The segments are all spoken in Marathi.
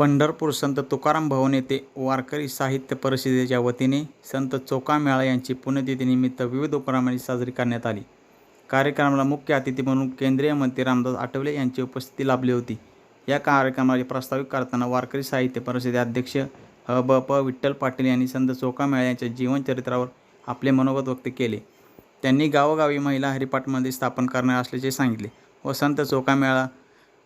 पंढरपूर संत तुकाराम भवन येथे वारकरी साहित्य परिषदेच्या वतीने संत चोखामेळा यांची पुण्यतिथीनिमित्त विविध उपक्रमांची साजरी करण्यात आली. कार्यक्रमाला मुख्य अतिथी म्हणून केंद्रीय मंत्री रामदास आठवले यांची उपस्थिती लाभली होती. या कार्यक्रमाचे प्रस्तावित करताना वारकरी साहित्य परिषदे अध्यक्ष ह. ब. प. विठ्ठल पाटील यांनी संत चोखामेळा यांच्या जीवनचरित्रावर आपले मनोगत व्यक्त केले. त्यांनी गावोगावी महिला हरिपाठ मंदिर स्थापन करणार असल्याचे सांगितले व संत चोखामेळा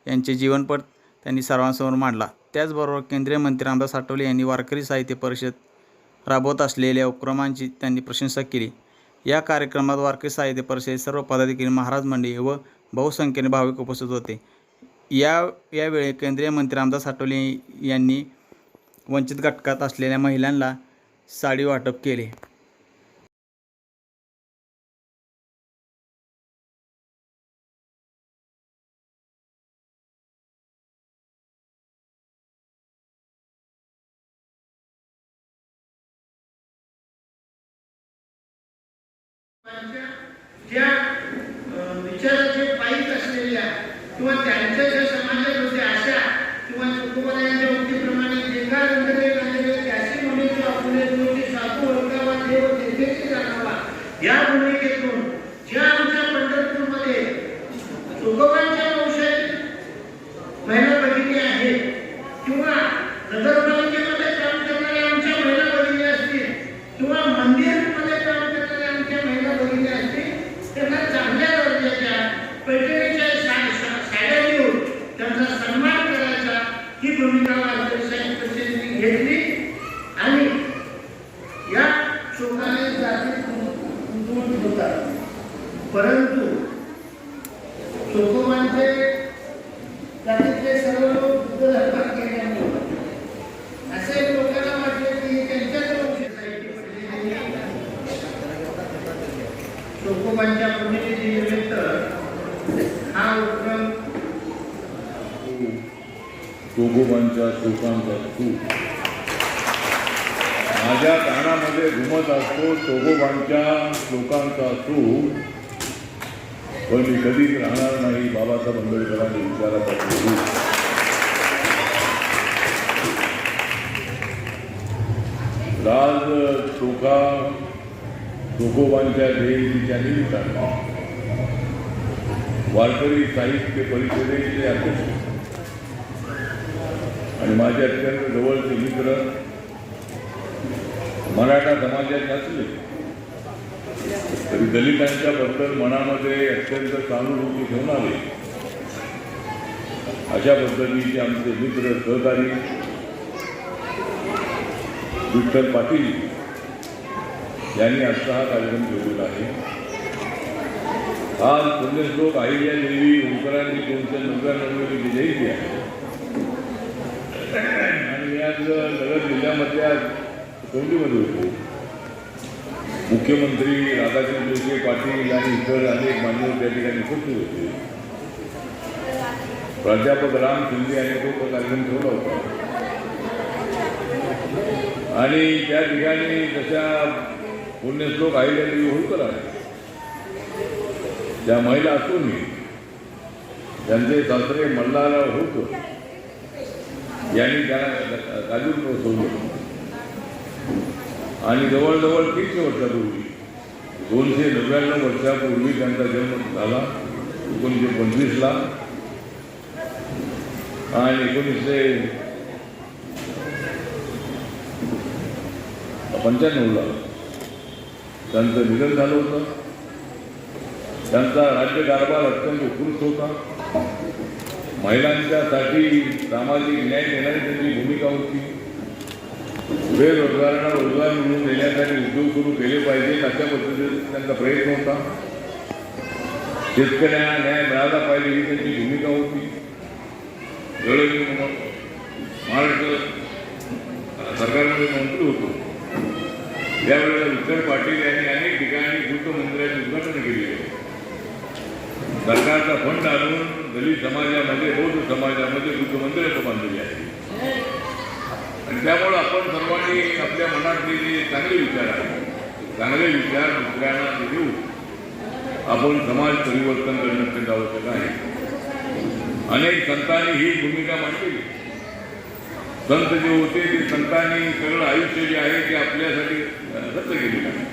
यांचे जीवनपट त्यांनी सर्वांसमोर मांडला. त्याचबरोबर केंद्रीय मंत्री रामदास आठवले यांनी वारकरी साहित्य परिषद राबवत असलेल्या उपक्रमांची त्यांनी प्रशंसा केली. या कार्यक्रमात वारकरी साहित्य परिषदेचे सर्व पदाधिकारी महाराज मंडळी व बहुसंख्येने भाविक उपस्थित होते. या यावेळी केंद्रीय मंत्री रामदास आठवले यांनी वंचित घटकात असलेल्या महिलांना साडी वाटप केले. ज्या विचाराचे असलेल्या किंवा त्यांच्या ज्या समाजात होत्या अशा किंवा तुकोबारायांच्या उक्तीप्रमाणे जे त्याची आपले साधू वर्गावा देव तेथेच जाणावा. या भूमिकेतून भूमिका घेतली आणि या शोकाने जातीत होतात. परंतु चोखोबांचे सर्व लोक बुद्ध धर्मात गेल्यामुळे असे लोकांना वाटले की त्यांच्याच वंशी साहित्य परिषदेने चोखोबांच्या हा उपक्रम जोगोबांच्या शोकांचा सूप माझ्या कानामध्ये घुमत असतो चोगोबांच्या श्लोकांचा सूप पण मी कधीच राहणार नाही बाबासाहेब आंबेडकरांनी विचाराचा सूप राज चोखा जोगोबांच्या जयंतीच्या निमित्तानं वारकरी साहित्य परिषदेचे अध्यक्ष आणि माझे अत्यंत जवळचे मित्र मराठा समाजात नसले तरी दलितांच्या बद्दल मनामध्ये अत्यंत सानुभूती घेऊन आले. अशा पद्धतीचे आमचे मित्र सहकारी विठ्ठल पाटील यांनी आजचा हा कार्यक्रम ठेवलेला आहे. आज पुण्यश्लोक अहिल्या देवी ओंकरांनी दोनशे नव्याण्णव जयंती आहे आणि मी आज नगर जिल्ह्यामधल्या कोंडीमध्ये होतो. मुख्यमंत्री राधाकृष्ण जोशी पाटील आणि इतर अनेक मान्यवर त्या ठिकाणी उपस्थित होते. प्राध्यापक राम शिंदे यांनी तो कार्यक्रम ठेवला होता. आणि त्या ठिकाणी जशा पुण्यश्लोक अहिल्यादेवी होळकर आहे त्या महिला असूनही त्यांचे सासरे मल्हारराव होळकर यांनी त्यांना गाजून बसवलं आणि जवळजवळ तीनशे वर्षापूर्वी? दोनशे नव्याण्णव वर्षापूर्वी त्यांचा जन्म झाला एकोणीसशे पंचवीसला. आणि एकोणीसशे पंच्याण्णवला त्यांचं निधन झालं होतं. त्यांचा राज्यकारभार अत्यंत उत्कृष्ट होता. महिलांच्यासाठी सामाजिक न्याय देणारी त्यांची भूमिका होती. बेरोजगारांना रोजगार मिळवून देण्यासाठी उद्योग सुरू केले पाहिजेत अशा पद्धतीचा त्यांचा प्रयत्न होता. शेतकऱ्यांना न्याय मिळाला पाहिजे ही त्यांची भूमिका होती. मग महाराष्ट्र सरकारमध्ये मंत्री होतो. त्यावेळेला विठ्ठल पाटील यांनी अनेक ठिकाणी बुद्ध मंदिराची उद्घाटन केली. आहे सरकारचा फंड आणून दलित समाजामध्ये बौद्ध समाजामध्ये बुद्ध मंदिरं बांधलेली आहे आणि त्यामुळं आपण सर्वांनी आपल्या मनातले जे चांगले विचार आहेत चांगले विचार दुसऱ्यांना देऊ आपण समाज परिवर्तन करणं अत्यंत आवश्यक आहे. अनेक संतांनी ही भूमिका मांडली. संत जे होते ते संतांनी सगळं आयुष्य जे आहे ते आपल्यासाठी रद्द केलेलं आहे.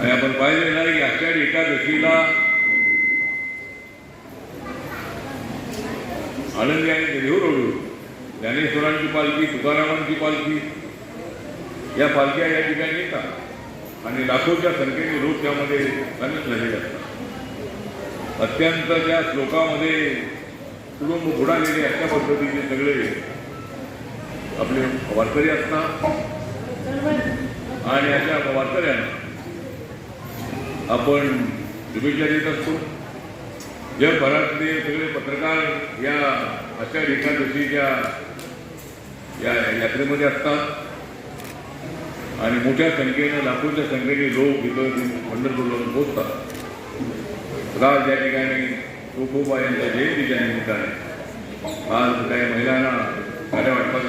आणि आपण पाहिलेलं आहे की आषाढी एकादशीला आनंदी आणि ओढू ज्ञानेश्वरांची पालखी तुकारामांची पालखी. या पालख्या या ठिकाणी येतात. आणि लाखोच्या संख्येने लोक त्यामध्ये सामील झालेले असतात. अत्यंत त्या श्लोकामध्ये कुटुंब बुडालेले अशा पद्धतीचे सगळे आपले वारकरी असतात. आणि अशा वारकऱ्यांना आपण शुभेच्छा देत असतो. जगभरातले सगळे पत्रकार या अशा एकादशीच्या या यात्रेमध्ये असतात आणि मोठ्या संख्येनं लाखोच्या संख्येने लोक इथं पंढरपूरला पोहोचतात. राज या ठिकाणी आहे यांच्या जयंतीच्या निमित्ताने. आज काही महिलांना वाटतात